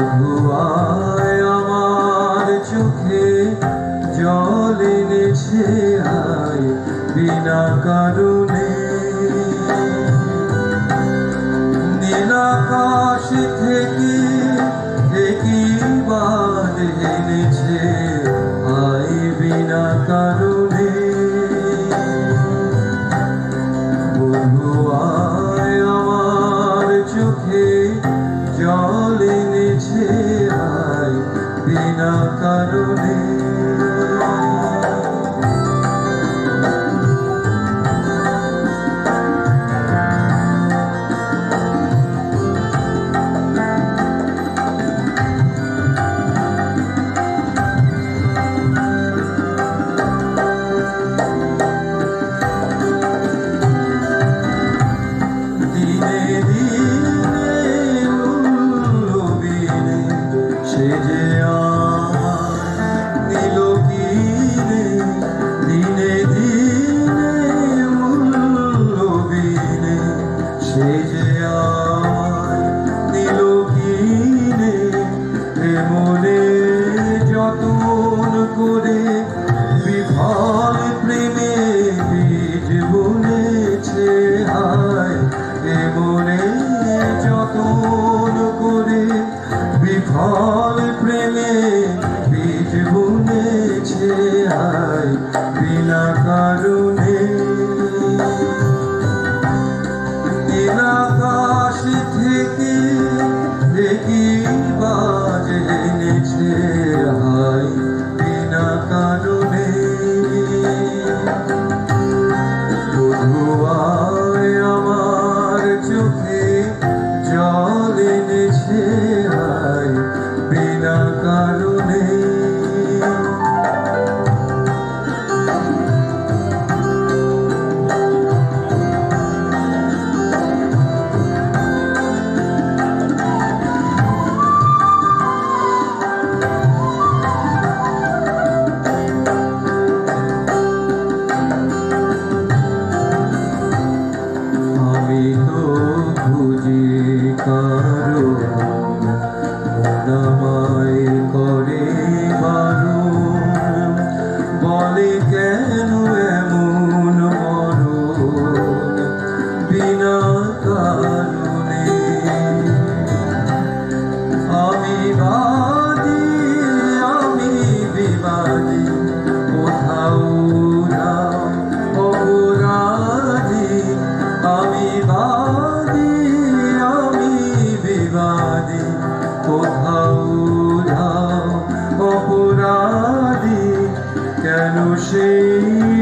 প্রভু আয় আমার চোখে জল এনেছে আয় বিনা কারণে Hallelujah. সেই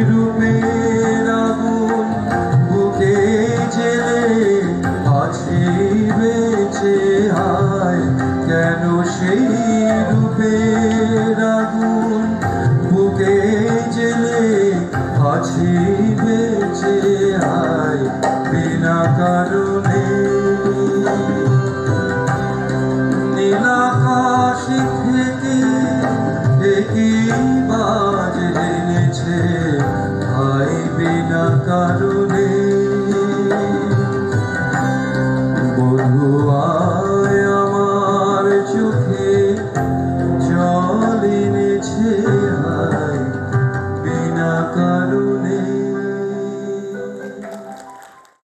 রূপের আগুন বুকে জেলে আছে বেঁচে হায় কেন সেই রূপের আগুন বুকে জেলে আছে বেঁচে হায় বিনা কারণ কারণে